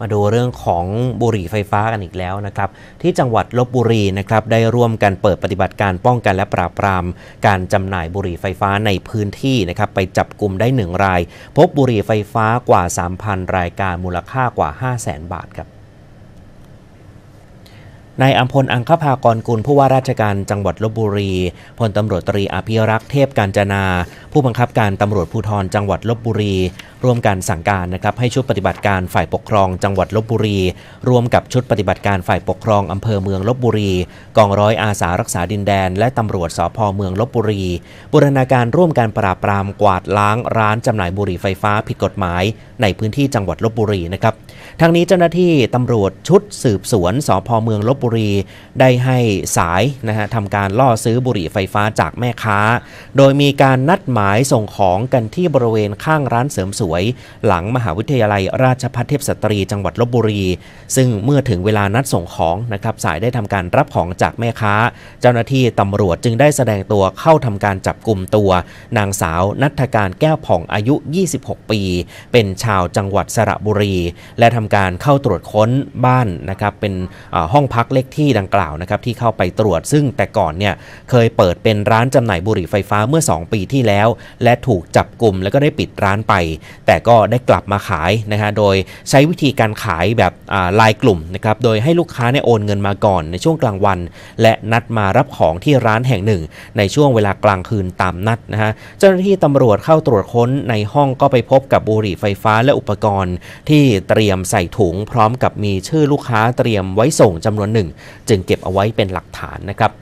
มาดูเรื่องของบุหรี่ไฟฟ้ากันอีกแล้วนะครับ ที่จังหวัดลบบุรีนะครับได้ร่วมกันเปิดปฏิบัติการป้องกันและปราบปราม การจำหน่ายบุหรี่ไฟฟ้าในพื้นที่นะครับไปจับกลุ่มได้หนึ่งราย พบบุหรี่ไฟฟ้ากว่า 3,000 รายการมูลค่ากว่า 500,000บาทครับนายอัมพลอังคภากรกุลผู้ว่าราชการจังหวัดลบบุรีพลตำรวจตรีอภิรักษ์เทพการจนา ผู้บังคับการตำรวจภูธรจังหวัดลบบุรี ร่วมกันสั่งการนะครับให้ชุดปฏิบัติการฝ่ายปกครองจังหวัดลบบุรี ร่วมกับชุดปฏิบัติการฝ่ายปกครองอำเภอเมืองลบบุรี กองร้อยอาสารักษาดินแดน และตำรวจสพเมืองลบบุรี บูรณาการร่วมการปราบปรามกวาดล้างร้านจำหน่ายบุหรี่ไฟฟ้าผิดกฎหมาย ในพื้นที่จังหวัดลบบุรีนะครับทางนี้เจ้าหน้าที่ตำรวจชุดสืบสวนสพเมืองลบบุรี ได้ให้สายนะฮะทำการล่อซื้อบุหรี่ไฟฟ้าจากแม่ค้า โดยมีการนัดหมายส่งของกันที่บริเวณข้างร้านเสริมสวยหลังมหาวิทยาลัยราชภัฏเทพสตรีจังหวัดลบบุรี ซึ่งเมื่อถึงเวลานัดส่งของนะครับสายได้ทำการรับของจากแม่ค้า เจ้าหน้าที่ตำรวจจึงได้แสดงตัวเข้าทำการจับกลุ่มตัว นางสาวนัทการแก้วผ่องอายุ 26 ปี เป็นชาวจังหวัดสระบุรี และทำการเข้าตรวจค้นบ้านนะครับเป็นห้องพักเลขที่ดังกล่าวนะครับที่เข้าไปตรวจซึ่งแต่ก่อนเนี่ยเคยเปิดเป็นร้านจำหน่ายบุหรี่ไฟฟ้าเมื่อ 2 ปีที่แล้ว และถูกจับกลุ่มแล้วก็ได้ปิดร้านไปแต่ก็ได้กลับมาขายนะฮะโดยใช้วิธีการขายแบบลายกลุ่มนะครับโดยให้ลูกค้าเนี่ยโอนเงินมาก่อนในช่วงกลางวัน และนัดมารับของที่ร้านแห่งหนึ่ง ในช่วงเวลากลางคืนตามนัดนะฮะเจ้าหน้าที่ตำรวจเข้าตรวจค้นในห้องก็ไปพบกับบุหรี่ไฟฟ้าและอุปกรณ์ ที่เตรียมใส่ถุงพร้อมกับมีชื่อลูกค้าเตรียมไว้ส่งจำนวนหนึ่ง จึงเก็บเอาไว้เป็นหลักฐานนะครับ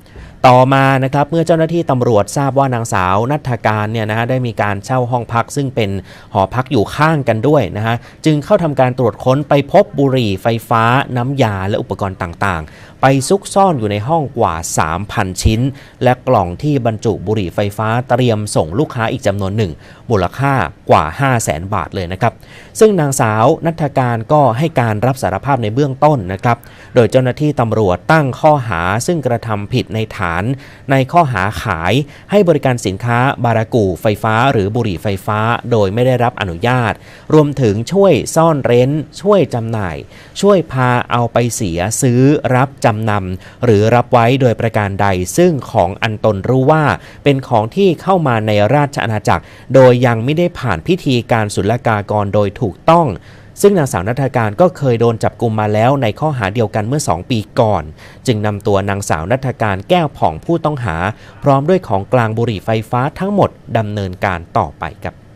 ต่อมานะครับเมื่อเจ้าหน้าที่ตำรวจทราบว่านางสาวนัฐการเนี่ยนะฮะได้มีการเช่าห้องพักซึ่งเป็นหอพักอยู่ข้างกันด้วยนะฮะจึงเข้าทำการตรวจค้นไปพบบุหรี่ไฟฟ้าน้ำยาและอุปกรณ์ต่างๆไปซุกซ่อนอยู่ในห้องกว่า 3,000 ชิ้น และกล่องที่บรรจุบุหรี่ไฟฟ้าเตรียมส่งลูกค้าอีกจำนวนหนึ่ง มูลค่ากว่า 5 0 0แสนบาทเลยนะครับ ซึ่งนางสาวนัฐการก็ให้การรับสารภาพในเบื้องต้นนะครับ โดยเจ้าหน้าที่ตำรวจตั้งข้อหาซึ่งกระทำผิดในฐาน ในข้อหาขายให้บริการสินค้าบารากูไฟฟ้า หรือบุหรี่ไฟฟ้า โดยไม่ได้รับอนุญาต รวมถึงช่วยซ่อนเร้น ช่วยจำหน่าย ช่วยพาเอาไปเสียซื้อรับจจำนำหรือรับไว้โดยประการใด ซึ่งของอันตนรู้ว่า เป็นของที่เข้ามาในราชอาณาจักร โดยยังไม่ได้ผ่านพิธีการศุลกากรโดยถูกต้องซึ่งนางสาวนัฐการก็เคยโดนจับกลุมมาแล้วในข้อหาเดียวกันเมื่อ 2 ปีก่อน จึงนำตัวนางสาวนัฐการแก้วผ่องผู้ต้องหา พร้อมด้วยของกลางบุหรี่ไฟฟ้าทั้งหมดดำเนินการต่อไปครับ